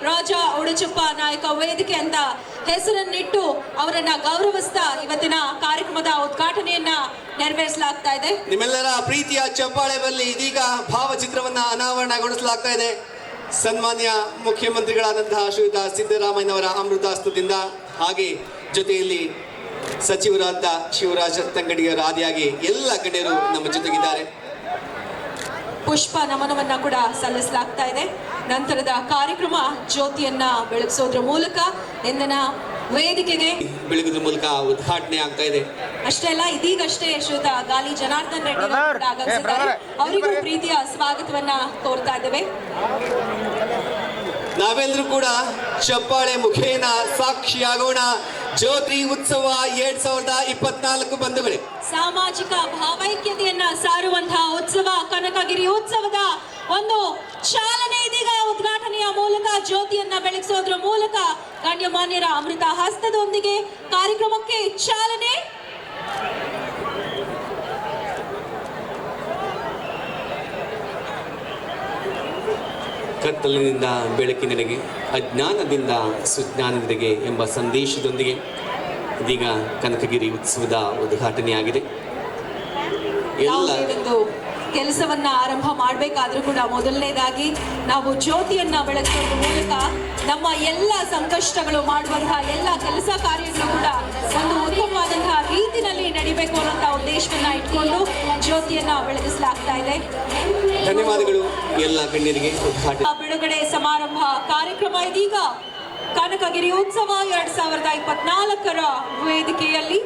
ರಾಜ ಉಡುಚುಪ್ಪ ನಾಯಕ ವೇದಿಕೆ ಅಂತ ಹೆಸರನ್ನಿಟ್ಟು ಅವರನ್ನ ಗೌರವಿಸ್ತಾ ಇವತ್ತಿನ ಕಾರ್ಯಕ್ರಮದ ಉದ್ಘಾಟನೆಯನ್ನ ನೆರವೇರಿಸಲಾಗ್ತಾ ಇದೆ. ನಿಮ್ಮೆಲ್ಲರ ಪ್ರೀತಿಯ ಚಪ್ಪಾಳೆ ಬಲ್ಲಿ ಇದೀಗ ಭಾವಚಿತ್ರವನ್ನ ಅನಾವರಣಗೊಳಿಸಲಾಗ್ತಾ ಇದೆ. ಸನ್ಮಾನ್ಯ ಮುಖ್ಯಮಂತ್ರಿಗಳಾದಂತಹ ಶ್ರೀಯುತ ಸಿದ್ದರಾಮಯ್ಯನವರ ಅಮೃತಾಸ್ತದಿಂದ ಹಾಗೆ ಜೊತೆಯಲ್ಲಿ ಸಚಿವರಾದ ಶಿವರಾಜ ತಂಗಡಿಯವರ ಆದಿಯಾಗಿ ಎಲ್ಲ ಗಣ್ಯರು ನಮ್ಮ ಜೊತೆಗಿದ್ದಾರೆ. ಪುಷ್ಪ ನಮನವನ್ನ ಕೂಡ ಸಲ್ಲಿಸಲಾಗ್ತಾ ಇದೆ. ನಂತರದ ಕಾರ್ಯಕ್ರಮ ಜ್ಯೋತಿಯನ್ನ ಬೆಳಗಿಸೋದ್ರ ಮೂಲಕ ಇಂದಿನ ವೇದಿಕೆಗೆ ಬೆಳಗುದ್ರ ಮೂಲಕ ಉದ್ಘಾಟನೆ ಆಗ್ತಾ ಇದೆ. ಅಷ್ಟೇ ಅಲ್ಲ ಇದೀಗಷ್ಟೇ ಶ್ರೀಯುತ ಗಾಲಿ ಜನಾರ್ದನ್ ರೆಡ್ಡಿ ಕೂಡ ಆಗಮಿಸಿದ್ದಾರೆ. ಅವರಿಗೂ ಪ್ರೀತಿಯ ಸ್ವಾಗತವನ್ನ ಕೋರ್ತಾ ಇದ್ದೇವೆ. ನಾವೆಲ್ಲರೂ ಕೂಡ ಚಪ್ಪಾಳೆ ಮುಖೇನ ಸಾಕ್ಷಿಯಾಗೋಣ. ಜ್ಯೋತಿ ಉತ್ಸವ ಎರಡ್ ಸಾವಿರದ ಇಪ್ಪತ್ನಾಲ್ಕು ಬಂಧುಗಳೇ ಸಾಮಾಜಿಕ ಭಾವೈಕ್ಯತೆಯನ್ನ ಸಾರುವಂತಹ ಉತ್ಸವ ಕನಕಗಿರಿ ಉತ್ಸವದ ಒಂದು ಚಾಲನೆ ಉದ್ಘಾಟನೆಯ ಮೂಲಕ ಜ್ಯೋತಿಯನ್ನ ಬೆಳಗಿಸೋದ್ರ ಮೂಲಕ ಗಣ್ಯಮಾನ್ಯರ ಅಮೃತ ಹಸ್ತದೊಂದಿಗೆ ಕಾರ್ಯಕ್ರಮಕ್ಕೆ ಚಾಲನೆ. ಕತ್ತಲಿನಿಂದ ಬೆಳಕಿನೆಡೆಗೆ ಅಜ್ಞಾನದಿಂದ ಸುಜ್ಞಾನದೆಡೆಗೆ ಎಂಬ ಸಂದೇಶದೊಂದಿಗೆ ಇದೀಗ ಕನಕಗಿರಿ ಉತ್ಸವದ ಉದ್ಘಾಟನೆಯಾಗಿದೆ. ಎಲ್ಲ ಕೆಲಸವನ್ನ ಆರಂಭ ಮಾಡಬೇಕಾದ್ರೂ ಕೂಡ ಮೊದಲನೇದಾಗಿ ನಾವು ಜ್ಯೋತಿಯನ್ನ ಬೆಳಗಿಸೋದ್ರ ಮೂಲಕ ನಮ್ಮ ಎಲ್ಲ ಸಂಕಷ್ಟಗಳು ಮಾಡುವಂತಹ ಎಲ್ಲ ಕೆಲಸ ಕಾರ್ಯಗಳು ಕೂಡ ಒಂದು ಉತ್ತಮವಾದಂತಹ ರೀತಿನಲ್ಲಿ ನಡಿಬೇಕು ಅನ್ನೋಂಥ ಉದ್ದೇಶವನ್ನ ಇಟ್ಕೊಂಡು ಜ್ಯೋತಿಯನ್ನ ಬೆಳಗಿಸಲಾಗ್ತಾ ಇದೆ. ಧನ್ಯವಾದಗಳು ಎಲ್ಲ ಗಣ್ಯರಿಗೆ ಬಿಡುಗಡೆ ಸಮಾರಂಭ ಕಾರ್ಯಕ್ರಮ ಇದೀಗ ಕನಕಗಿರಿ ಉತ್ಸವ ಎರಡ್ ಸಾವಿರದ ಇಪ್ಪತ್ನಾಲ್ಕರ ವೇದಿಕೆಯಲ್ಲಿ.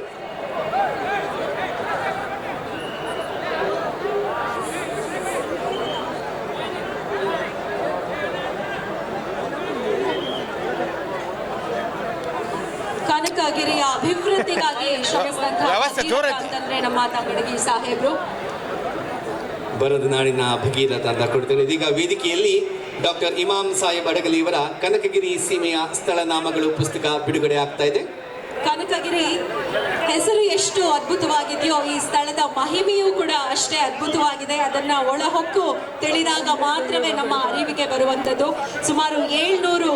ಕನಕಗಿರಿಯ ಅಭಿವೃದ್ಧಿಗಾಗಿ ಶ್ರಮಿಸಿದಂತಹ ವ್ಯವಸ್ಥೆ ಜೋರೈತಿ. ಅಂತಂದ್ರೆ ನಮ್ಮ ತಂಗಡಗಿ ಸಾಹೇಬ್ರು. ಬರದ ನಾಡಿನ ಭಗೀರಥ ಅಂತ ಕೊಡ್ತೇನೆ. ಇದೀಗ ವೇದಿಕೆಯಲ್ಲಿ ಡಾಕ್ಟರ್ ಇಮಾಮ್ ಸಾಹೇಬ್ ಅಡಗಲಿ ಇವರ ಕನಕಗಿರಿ ಸೀಮೆಯ ಸ್ಥಳನಾಮಗಳು ಪುಸ್ತಕ ಬಿಡುಗಡೆ ಆಗ್ತಾ ಇದೆ. ಕನಕಗಿರಿ ಹೆಸರು ಎಷ್ಟು ಅದ್ಭುತವಾಗಿದೆಯೋ ಈ ಸ್ಥಳದ ಮಹಿಮೆಯೂ ಕೂಡ ಅಷ್ಟೇ ಅದ್ಭುತವಾಗಿದೆ. ಅದನ್ನ ಒಳಹೊಕ್ಕು ತಿಳಿದಾಗ ಮಾತ್ರವೇ ನಮ್ಮ ಅರಿವಿಗೆ ಬರುವಂಥದ್ದು. ಸುಮಾರು ಏಳ್ನೂರು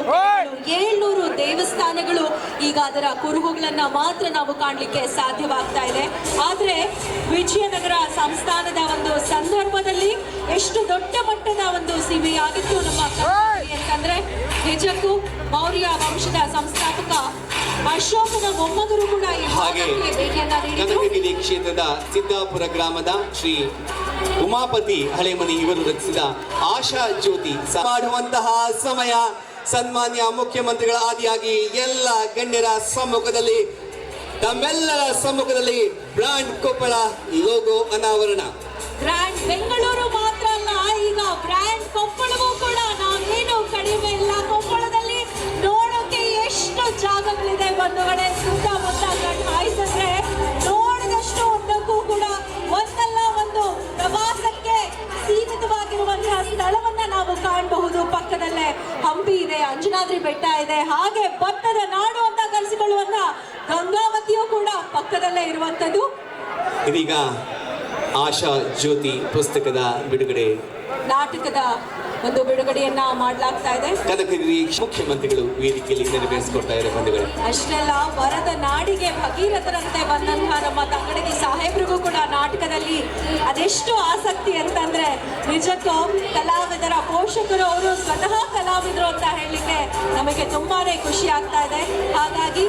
ಏಳ್ನೂರು ದೇವಸ್ಥಾನಗಳು ಈಗ ಅದರ ಕುರುಹುಗಳನ್ನ ಮಾತ್ರ ನಾವು ಕಾಣಲಿಕ್ಕೆ ಸಾಧ್ಯವಾಗ್ತಾ ಇದೆ. ಆದ್ರೆ ವಿಜಯನಗರ ಸಂಸ್ಥಾನದ ಒಂದು ಸಂದರ್ಭದಲ್ಲಿ ಎಷ್ಟು ದೊಡ್ಡ ಮಟ್ಟದ ಒಂದು ಸೀಮೆಯಾಗಿತ್ತು ನಮ್ಮ ಅಂತಂದ್ರೆ ನಿಜಕ್ಕೂ ಮೌರ್ಯ ವಂಶದ ಸಂಸ್ಥಾಪಕ ಅಶೋಕನ ಮೊಮ್ಮಗರು ಕೂಡ ಈ ಹಾಗೆ ಕ್ಷೇತ್ರದ ಸಿದ್ದಾಪುರ ಗ್ರಾಮದ ಶ್ರೀ ಉಮಾಪತಿ ಹಳೆಮನಿ ಇವರು ರಚಿಸಿದ ಆಶಾ ಜ್ಯೋತಿ ಮಾಡುವಂತಹ ಸಮಯ ಸನ್ಮಾನ್ಯ ಮುಖ್ಯಮಂತ್ರಿಗಳ ಆದಿಯಾಗಿ ಎಲ್ಲ ಗಣ್ಯರ ಸಮ್ಮುಖದಲ್ಲಿ ತಮ್ಮೆಲ್ಲರ ಸಮ್ಮುಖದಲ್ಲಿ ಬ್ರಾಂಡ್ ಕೊಪ್ಪಳ ಲೋಗೋ ಅನಾವರಣ. ಬ್ರಾಂಡ್ ಬೆಂಗಳೂರು ಮಾತ್ರ ಅಲ್ಲ ಈಗ ಬ್ರಾಂಡ್ ಕೊಪ್ಪಳವೂ ಕೂಡ ಕಾಣಬಹುದು. ಪಕ್ಕದಲ್ಲೇ ಹಂಪಿ ಇದೆ ಅಂಜನಾದ್ರಿ ಬೆಟ್ಟ ಇದೆ ಹಾಗೆ ಭತ್ತದ ನಾಡು ಅಂತ ಕರೆಸಿಕೊಳ್ಳುವಂತ ಗಂಗಾವತಿಯೂ ಕೂಡ ಪಕ್ಕದಲ್ಲೇ ಇರುವಂತದ್ದು ಇದೀಗ ಆಶಾ ಜ್ಯೋತಿ ಪುಸ್ತಕದ ಬಿಡುಗಡೆ. ನಾಟಕದ ಒಂದು ಬಿಡುಗಡೆಯನ್ನ ಮಾಡಲಾಗ್ತಾ ಇದೆ. ಕನಕಗಿರಿ ಮುಖ್ಯಮಂತ್ರಿಗಳು ವೇದಿಕೆಯಲ್ಲಿ ನೆರವೇರಿಸಿಕೊಡ್ತಾ ಇದ್ದಾರೆ ಬಂಧುಗಳು. ಅಷ್ಟೆಲ್ಲ ವರದ ನಾಡಿಗೆ ಭಗೀರಥರಂತೆ ಬಂದಂತಹ ನಮ್ಮ ತಂಗಡಗಿ ಸಾಹೇಬ್ರಿಗೂ ಕೂಡ ನಾಟಕದಲ್ಲಿ ಅದೆಷ್ಟು ಆಸಕ್ತಿ ಅಂತಂದ್ರೆ ನಿಜಕ್ಕೂ ಕಲಾವಿದರ ಪೋಷಕರು ಅವರು ಸ್ವತಃ ಕಲಾವಿದರು ಅಂತ ಹೇಳಲಿಕ್ಕೆ ನಮಗೆ ತುಂಬಾನೇ ಖುಷಿ ಆಗ್ತಾ ಇದೆ. ಹಾಗಾಗಿ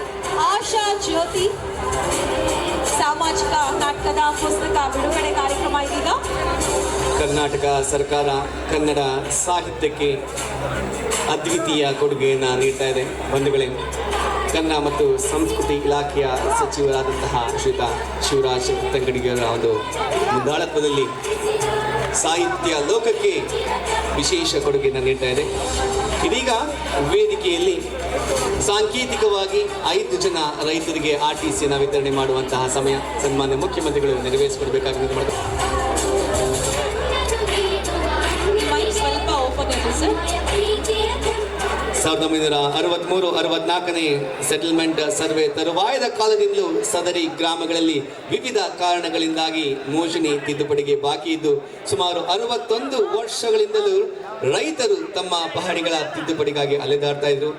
ಆಶಾ ಜ್ಯೋತಿ ಸಾಮಾಜಿಕ ನಾಟಕದ ಪುಸ್ತಕ ಬಿಡುಗಡೆ ಕಾರ್ಯಕ್ರಮ ಇದೀಗ. ಕರ್ನಾಟಕ ಸರ್ಕಾರ ಕನ್ನಡ ಸಾಹಿತ್ಯಕ್ಕೆ ಅದ್ವಿತೀಯ ಕೊಡುಗೆಯನ್ನು ನೀಡ್ತಾ ಇದೆ. ಬಂಧುಗಳೇ, ಕನ್ನಡ ಮತ್ತು ಸಂಸ್ಕೃತಿ ಇಲಾಖೆಯ ಸಚಿವರಾದಂತಹ ಶ್ರೀತಾ ಶಿವರಾಜ್ ತಂಗಡಿಗರ ಒಂದು ಮುಂದಾಳತ್ವದಲ್ಲಿ ಸಾಹಿತ್ಯ ಲೋಕಕ್ಕೆ ವಿಶೇಷ ಕೊಡುಗೆಯನ್ನು ನೀಡ್ತಾ ಇದೆ. ಇದೀಗ ವೇದಿಕೆಯಲ್ಲಿ ಸಾಂಕೇತಿಕವಾಗಿ ಐದು ಜನ ರೈತರಿಗೆ ಆರ್ ಟಿ ಸಿಯನ್ನು ವಿತರಣೆ ಮಾಡುವಂತಹ ಸಮಯ ಸನ್ಮಾನ್ಯ ಮುಖ್ಯಮಂತ್ರಿಗಳು ನೆರವೇರಿಸಿಕೊಡ್ಬೇಕಾಗಿ ಸ್ವಲ್ಪ ಸಾವಿರದ ಒಂಬೈನೂರ ಅರವತ್ಮೂರು, ಅರವತ್ನಾಲ್ಕನೇ ಸೆಟಲ್ಮೆಂಟ್ ಸರ್ವೆ ತರುವಾಯದ ಕಾಲದಿಂದಲೂ ಸದರಿ ಗ್ರಾಮಗಳಲ್ಲಿ ವಿವಿಧ ಕಾರಣಗಳಿಂದಾಗಿ ಮೋಷಣಿ ತಿದ್ದುಪಡಿಗೆ ಬಾಕಿ ಇದ್ದು, ಸುಮಾರು ಅರವತ್ತೊಂದು ವರ್ಷಗಳಿಂದಲೂ ರೈತರು ತಮ್ಮ ಪಹಣಿಗಳ ತಿದ್ದುಪಡಿಗಾಗಿ ಅಲೆದಾಡ್ತಾ ಇದ್ರು.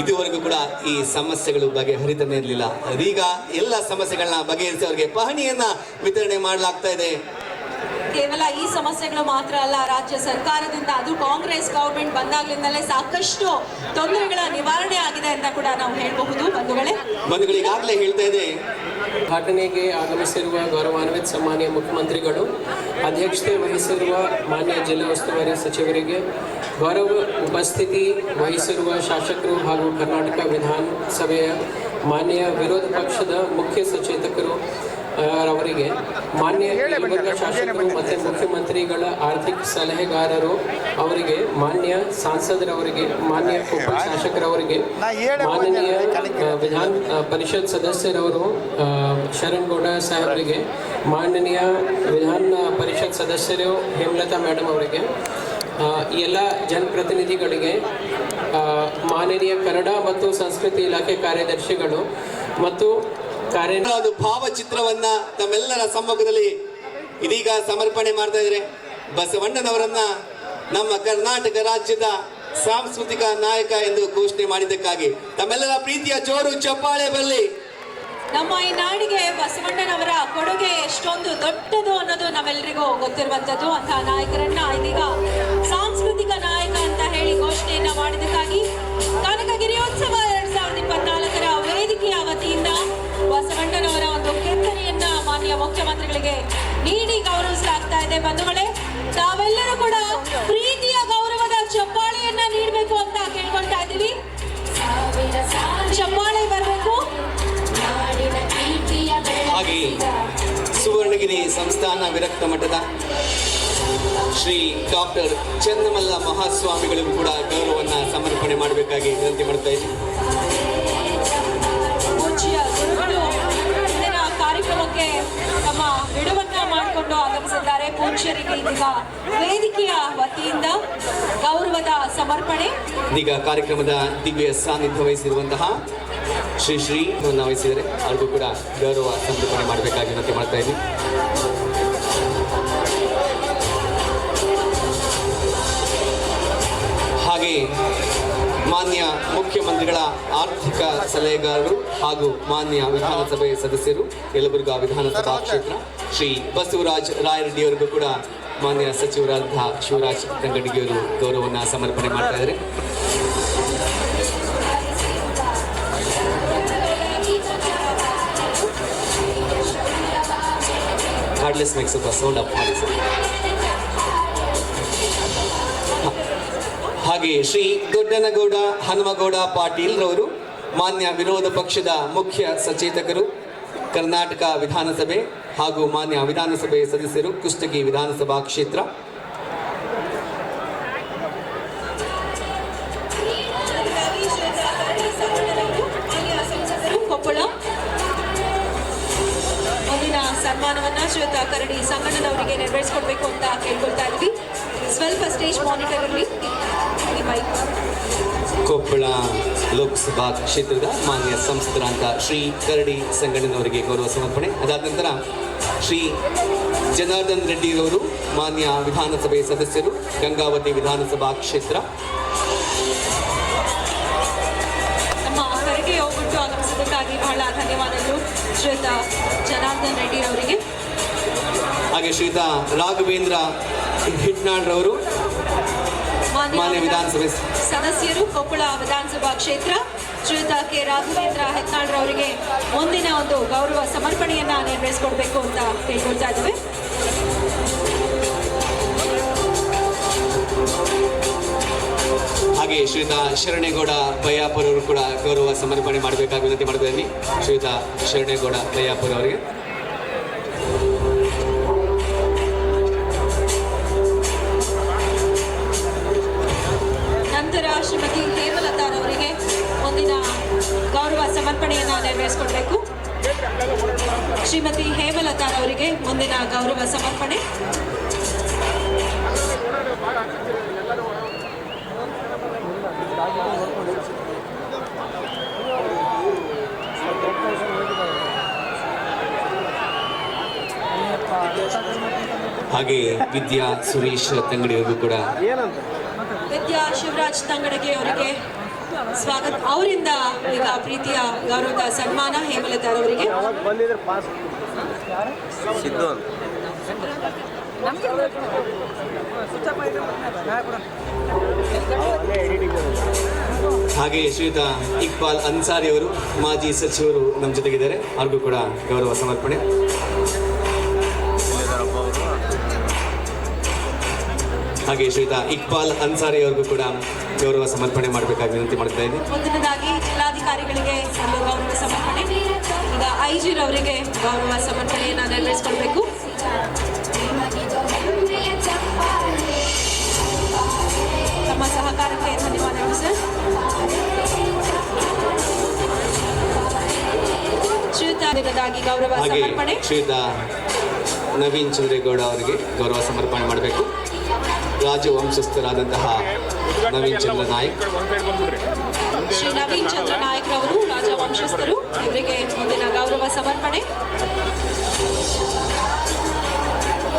ಇದುವರೆಗೂ ಕೂಡ ಈ ಸಮಸ್ಯೆಗಳು ಬಗೆಹರಿತಾನೆ ಇರಲಿಲ್ಲ. ಅದೀಗ ಎಲ್ಲ ಸಮಸ್ಯೆಗಳನ್ನ ಬಗೆಹರಿಸಿ ಅವರಿಗೆ ಪಹಣಿಯನ್ನ ವಿತರಣೆ ಮಾಡಲಾಗ್ತಾ ಇದೆ. ಕೇವಲ ಈ ಸಮಸ್ಯೆಗಳು ಮಾತ್ರ ಅಲ್ಲ ರಾಜ್ಯ ಸರ್ಕಾರದಿಂದ ಅದು ಕಾಂಗ್ರೆಸ್ ಗೌರ್ಮೆಂಟ್ ಬಂದಾಗ್ಲಿಂದಲೇ ಸಾಕಷ್ಟು ತೊಂದರೆಗಳ ನಿವಾರಣೆ ಆಗಿದೆ ಅಂತ ಕೂಡ ನಾವು ಹೇಳಬಹುದು. ಬಂಧುಗಳೇ. ಬಂಧುಗಳಿಗಾಗಲೇ ಹೇಳ್ತಾ ಇದೆ. ಘಟನೆಗೆ ಆಗಮಿಸಿರುವ ಗೌರವಾನ್ವಿತ ಸನ್ಮಾನ್ಯ ಮುಖ್ಯಮಂತ್ರಿಗಳು ಅಧ್ಯಕ್ಷತೆ ವಹಿಸಿರುವ ಮಾನ್ಯ ಜಿಲ್ಲಾ ಉಸ್ತುವಾರಿ ಸಚಿವರಿಗೆ ಗೌರವ ಉಪಸ್ಥಿತಿ ವಹಿಸಿರುವ ಶಾಸಕರು ಹಾಗೂ ಕರ್ನಾಟಕ ವಿಧಾನಸಭೆಯ ಮಾನ್ಯ ವಿರೋಧ ಪಕ್ಷದ ಮುಖ್ಯ ಸಚೇತಕರು ಅವರಿಗೆ ಮಾನ್ಯ ಯಲಬುರ್ಗಾ ಶಾಸಕರು ಮತ್ತು ಮುಖ್ಯಮಂತ್ರಿಗಳ ಆರ್ಥಿಕ ಸಲಹೆಗಾರರು ಅವರಿಗೆ ಮಾನ್ಯ ಸಂಸದರವರಿಗೆ ಮಾನ್ಯ ಉಪ ಶಾಸಕರವರಿಗೆ ಮಾನನೀಯ ವಿಧಾನ ಪರಿಷತ್ ಸದಸ್ಯರವರು ಆ, ಶರಣ್ ಗೌಡ ಸಾಹೇಬರಿಗೆ ಮಾನನೀಯ ವಿಧಾನ ಪರಿಷತ್ ಸದಸ್ಯರು ಹೇಮಲತಾ ಮೇಡಮ್ ಅವರಿಗೆ ಎಲ್ಲ ಜನಪ್ರತಿನಿಧಿಗಳಿಗೆ ಮಾನನೀಯ ಕನ್ನಡ ಮತ್ತು ಸಂಸ್ಕೃತಿ ಇಲಾಖೆ ಕಾರ್ಯದರ್ಶಿಗಳು ಮತ್ತು ಕಾರ್ಯ ಒಂದು ಭಾವಚಿತ್ರವನ್ನ ತಮ್ಮೆಲ್ಲರ ಸಮ್ಮುಖದಲ್ಲಿ ಇದೀಗ ಸಮರ್ಪಣೆ ಮಾಡ್ತಾ ಇದ್ರೆ ಬಸವಣ್ಣನವರನ್ನ ನಮ್ಮ ಕರ್ನಾಟಕ ರಾಜ್ಯದ ಸಾಂಸ್ಕೃತಿಕ ನಾಯಕ ಎಂದು ಘೋಷಣೆ ಮಾಡಿದ್ದಕ್ಕಾಗಿ. ತಮ್ಮೆಲ್ಲರ ಪ್ರೀತಿಯ ಜೋರು ಚಪ್ಪಾಳೆ ಬರಲಿ ನಮ್ಮ ಈ ನಾಡಿಗೆ ಬಸವಣ್ಣನವರ ಕೊಡುಗೆ ಎಷ್ಟೊಂದು ದೊಡ್ಡದು ಅನ್ನೋದು ನಾವೆಲ್ಲರಿಗೂ ಗೊತ್ತಿರುವಂತದ್ದು ಅಂತ ನಾಯಕರನ್ನ ಇದೀಗ ಸಾಂಸ್ಕೃತಿಕ ಸುವರ್ಣಗಿರಿ ಸಂಸ್ಥಾನ ವಿರಕ್ತ ಮಠದ ಶ್ರೀ ಡಾಕ್ಟರ್ ಚನ್ನಮಲ್ಲ ಮಹಾಸ್ವಾಮಿಗಳಿಗೂ ಕೂಡ ಗೌರವವನ್ನ ಸಮರ್ಪಣೆ ಮಾಡಬೇಕಾಗಿ ವಿನಂತಿ ಮಾಡ್ತಾ ಇದ್ದೀನಿ ಕಾರ್ಯಕ್ರಮಕ್ಕೆ ತಮ್ಮ ಬಿಡುವನ್ನ ಮಾಡಿಕೊಂಡು ಆಗಮಿಸಿದ್ದಾರೆ. ಪೂಜ್ಯರಿಗೆ ಇದೀಗ ವೇದಿಕೆಯ ವತಿಯಿಂದ ಗೌರವದ ಸಮರ್ಪಣೆ. ಇದೀಗ ಕಾರ್ಯಕ್ರಮದ ದಿವ್ಯ ಸಾನ್ನಿಧ್ಯ ವಹಿಸಿರುವಂತಹ ಶ್ರೀ ಶ್ರೀ ವಹಿಸಿದರೆ ಅವ್ರಿಗೂ ಕೂಡ ಗೌರವ ಸಮರ್ಪಣೆ ಮಾಡಬೇಕಾಗಿ ವಿನಂತಿ ಮಾಡ್ತಾ ಇದ್ದೀನಿ. ಹಾಗೆ ಮಾನ್ಯ ಮುಖ್ಯಮಂತ್ರಿಗಳ ಆರ್ಥಿಕ ಸಲಹೆಗಾರರು ಹಾಗೂ ಮಾನ್ಯ ವಿಧಾನಸಭೆ ಸದಸ್ಯರು, ಯಲಬುರ್ಗಾ ವಿಧಾನಸಭಾ ಕ್ಷೇತ್ರ ಶ್ರೀ ಬಸವರಾಜ್ ರಾಯರೆಡ್ಡಿ ಅವರಿಗೂ ಕೂಡ ಮಾನ್ಯ ಸಚಿವರಾದ ಶಿವರಾಜ್ ತಂಗಡಿಗೆಯವರು ಗೌರವವನ್ನು ಸಮರ್ಪಣೆ ಮಾಡ್ತಾ ಇದ್ದಾರೆ. ಬಸ್ ಸೌಂಡ್ ಅಪ್ ಮಾಡಿ ಸರ್ ಹಾಗೆ ಶ್ರೀ ದೊಡ್ಡನಗೌಡ ಹನುಮಗೌಡ ಪಾಟೀಲ್ ರವರು ಮಾನ್ಯ ವಿರೋಧ ಪಕ್ಷದ ಮುಖ್ಯ ಸಚೇತಕರು, ಕರ್ನಾಟಕ ವಿಧಾನಸಭೆ ಹಾಗೂ ಮಾನ್ಯ ವಿಧಾನಸಭೆ ಸದಸ್ಯರು, ಕುಷ್ಟಗಿ ವಿಧಾನಸಭಾ ಕ್ಷೇತ್ರ. ಸನ್ಮಾನವನ್ನ ಶ್ವೇತಾ ಕರಡಿ ಸಂಗಣ್ಣನವರಿಗೆ ನೆರವೇರಿಸಿಕೊಡ್ಬೇಕು ಅಂತ ಕೇಳ್ಕೊಳ್ತಾ ಇದ್ವಿ. ಸ್ವಲ್ಪ ಸ್ಟೇಜ್ ಮಾನಿಟರ್ ಈ ಮೈಕ್ ಕೊಪ್ಪಳ ಲೋಕಸಭಾ ಕ್ಷೇತ್ರದ ಮಾನ್ಯ ಸಂಸದರಾದ ಶ್ರೀ ಕರಡಿ ಸಂಗಣ್ಣನವರಿಗೆ ಗೌರವ ಸಮರ್ಪಣೆ. ಅದಾದ ನಂತರ ಶ್ರೀ ಜನಾರ್ದನ್ ರೆಡ್ಡಿರವರು ಮಾನ್ಯ ವಿಧಾನಸಭೆ ಸದಸ್ಯರು ಗಂಗಾವತಿ ವಿಧಾನಸಭಾ ಕ್ಷೇತ್ರ. ನಮ್ಮ ಕರೆಗೆ ಹೋಗ್ಬಿಟ್ಟು ಆಗಮಿಸಿದ್ದಕ್ಕಾಗಿ ಬಹಳ ಧನ್ಯವಾದಗಳು. ಶ್ವೇತಾ ಜನಾರ್ದನ್ ರೆಡ್ಡಿ ಅವರಿಗೆ. ಹಾಗೆ ಶ್ರೀತಾ ರಾಘವೇಂದ್ರ ಹಿಟ್ನಾಳ್ರವರು ಮಾನ್ಯ ವಿಧಾನಸಭೆ ಸದಸ್ಯರು ಕೊಪ್ಪಳ ವಿಧಾನಸಭಾ ಕ್ಷೇತ್ರ. ಶ್ರೀಯುತ ಕೆ ರಾಘವೇಂದ್ರ ಹೆತ್ನಾಳ್ರವರಿಗೆ ಮುಂದಿನ ಒಂದು ಗೌರವ ಸಮರ್ಪಣೆಯನ್ನ ನೆರವೇರಿಸಿಕೊಡ್ಬೇಕು ಅಂತ ಕೇಳ್ಕೊಳ್ತಾ ಇದ್ದೇವೆ. ಹಾಗೆ ಶ್ರೀಯುತ ಶರಣೇಗೌಡ ಬಯ್ಯಾಪುರ ಅವರು ಕೂಡ ಗೌರವ ಸಮರ್ಪಣೆ ಮಾಡಬೇಕಾಗಿ ವಿನಂತಿ ಮಾಡ್ತಾ ಶ್ರೀಯುತ ಶರಣೇಗೌಡ ಬಯ್ಯಾಪುರ ಅವರಿಗೆ. ನಂತರ ಶ್ರೀಮತಿ ಹೇಮಲತಾರವರಿಗೆ ಮುಂದಿನ ಗೌರವ ಸಮರ್ಪಣೆಯನ್ನು ನೆರವೇರಿಸಿಕೊಡ್ಬೇಕು. ಶ್ರೀಮತಿ ಹೇಮಲತಾರವರಿಗೆ ಮುಂದಿನ ಗೌರವ ಸಮರ್ಪಣೆ. ಹಾಗೆ ವಿದ್ಯಾ ಸುರೇಶ್ ತಂಗಡಿಯವ್ರಿಗೂ ಕೂಡ. ವಿದ್ಯಾ ಶಿವರಾಜ್ ತಂಗಡಿಗೆ ಅವರಿಗೆ ಸ್ವಾಗತ. ಅವರಿಂದ ಈಗ ಪ್ರೀತಿಯ ಗೌರವದ ಸನ್ಮಾನ ಹೇಮಲತಾರವರಿಗೆ ಅವರಿಗೆ. ಹಾಗೆ ಶ್ರೀಯುತ ಇಕ್ಬಾಲ್ ಅನ್ಸಾರಿ ಅವರು ಮಾಜಿ ಸಚಿವರು ನಮ್ಮ ಜೊತೆಗಿದ್ದಾರೆ. ಅವ್ರಿಗೂ ಕೂಡ ಗೌರವ ಸಮರ್ಪಣೆ. ಹಾಗೆ ಶ್ರೀತಾ ಇಕ್ಬಾಲ್ ಅನ್ಸಾರಿ ಅವ್ರಿಗೂ ಕೂಡ ಗೌರವ ಸಮರ್ಪಣೆ ಮಾಡಬೇಕಾಗಿ ವಿನಂತಿ ಮಾಡ್ತಾ ಇದ್ದೀನಿ ಮುಂದಿನದಾಗಿ ಜಿಲ್ಲಾಧಿಕಾರಿಗಳಿಗೆ ಗೌರವ ಸಮರ್ಪಣೆ. ಈಗ ಐ ಜಿ ರವರಿಗೆ ಗೌರವ ಸಮರ್ಪಣೆಯನ್ನು ನೆರವೇರಿಸಿಕೊಳ್ಬೇಕು. ತಮ್ಮ ಸಹಕಾರಕ್ಕೆ ಧನ್ಯವಾದಗಳು ಸರ್. ಗೌರವ ಸಮರ್ಪಣೆ. ಶ್ರೀತಾ ನವೀನ್ ಚಂದ್ರೇಗೌಡ ಅವರಿಗೆ ಗೌರವ ಸಮರ್ಪಣೆ ಮಾಡಬೇಕು. ರಾಜ ವಂಶಸ್ಥರಾದಂತಹ ನವೀನ್ ಚಂದ್ರ ನಾಯಕ್. ಶ್ರೀ ನವೀನ್ ಚಂದ್ರ ನಾಯಕರವರು ರಾಜ ರಾಜವಂಶಸ್ಥರು. ಇವರಿಗೆ ಮುಂದಿನ ಗೌರವ ಸಮರ್ಪಣೆ.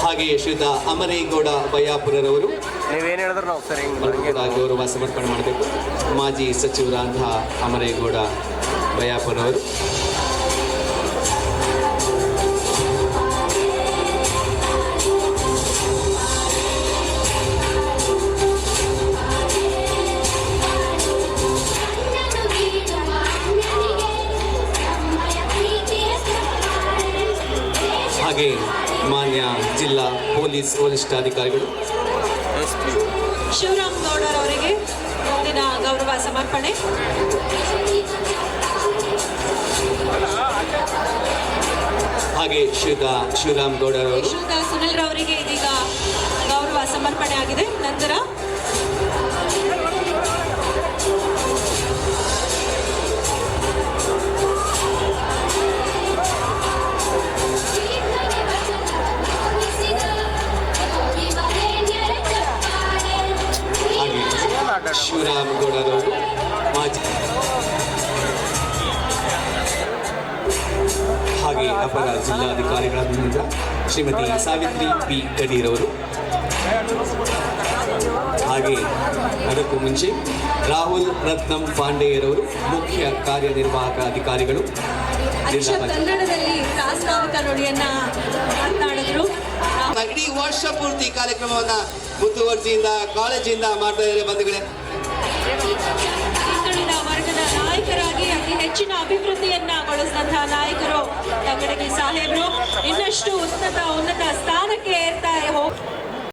ಹಾಗೆಯೇ ಶ್ರೀಯುತ ಅಮರೇಗೌಡ ಬಯ್ಯಾಪುರರವರು ನೀವೇನು ಹೇಳಿದ್ರು ನಾವು ಸರ್ ಗೌರವ ಸಮರ್ಪಣೆ ಮಾಡಬೇಕು. ಮಾಜಿ ಸಚಿವರಾದಂತಹ ಅಮರೇಗೌಡ ಬಯ್ಯಾಪುರವರು ಪೊಲೀಸ್ ವರಿಷ್ಠಾಧಿಕಾರಿಗಳು ಶಿವರಾಮ್ ಗೌಡರ್ ಅವರಿಗೆ ಗೌಡರವರಿಗೆ ಮುಂದಿನ ಗೌರವ ಸಮರ್ಪಣೆ. ಹಾಗೆ ಶ್ರೀಯುತ ಶಿವರಾಮ್ ಗೌಡರ್ ಯಶೋಧ ಸುನಿಲ್ ರವರಿಗೆ ಇದೀಗ ಗೌರವ ಸಮರ್ಪಣೆ ಆಗಿದೆ. ನಂತರ ಗೌಡರವರು ಮಾಜಿ. ಹಾಗೆ ಅಪರ ಜಿಲ್ಲಾಧಿಕಾರಿಗಳಾದ ಶ್ರೀಮತಿ ಸಾವಿತ್ರಿ ಪಿ. ಕಡೀರವರು ಹಾಗೆ ಅದಕ್ಕೂ ಮುಂಚೆ ರಾಹುಲ್ ರತ್ನಂ ಪಾಂಡೆಯರವರು ಮುಖ್ಯ ಕಾರ್ಯನಿರ್ವಾಹಕ ಅಧಿಕಾರಿಗಳು. ಜಿಲ್ಲಾ ಪಂಚಾಯತ್. ಕನ್ನಡದಲ್ಲಿ ಪ್ರಾಸ್ತಾವಿಕ ನುಡಿಯನ್ನ ಮಾತನಾಡಿದ್ರು. ಇಡೀ ವರ್ಷ ಪೂರ್ತಿ ಕಾರ್ಯಕ್ರಮವನ್ನ ಮುತುವರ್ಜಿಯಿಂದ ಕಾಲೇಜಿಂದ ಮಾಡ್ತಾ ಇದ್ದಾರೆ ಬಂಧುಗಳೇ. ಹಿಂದುಳಿದ ವರ್ಗದ ನಾಯಕರಾಗಿ ಅತಿ ಹೆಚ್ಚಿನ ಅಭಿವೃದ್ಧಿಯನ್ನ ಗೊಳಿಸಿದಂತಹ ನಾಯಕರು ತಂಗಡಗಿ ಸಾಹೇಬರು. ಇನ್ನಷ್ಟು ಉನ್ನತ ಉನ್ನತ ಸ್ಥಾನಕ್ಕೆ ಏರ್ತಾ ಹೋಗ್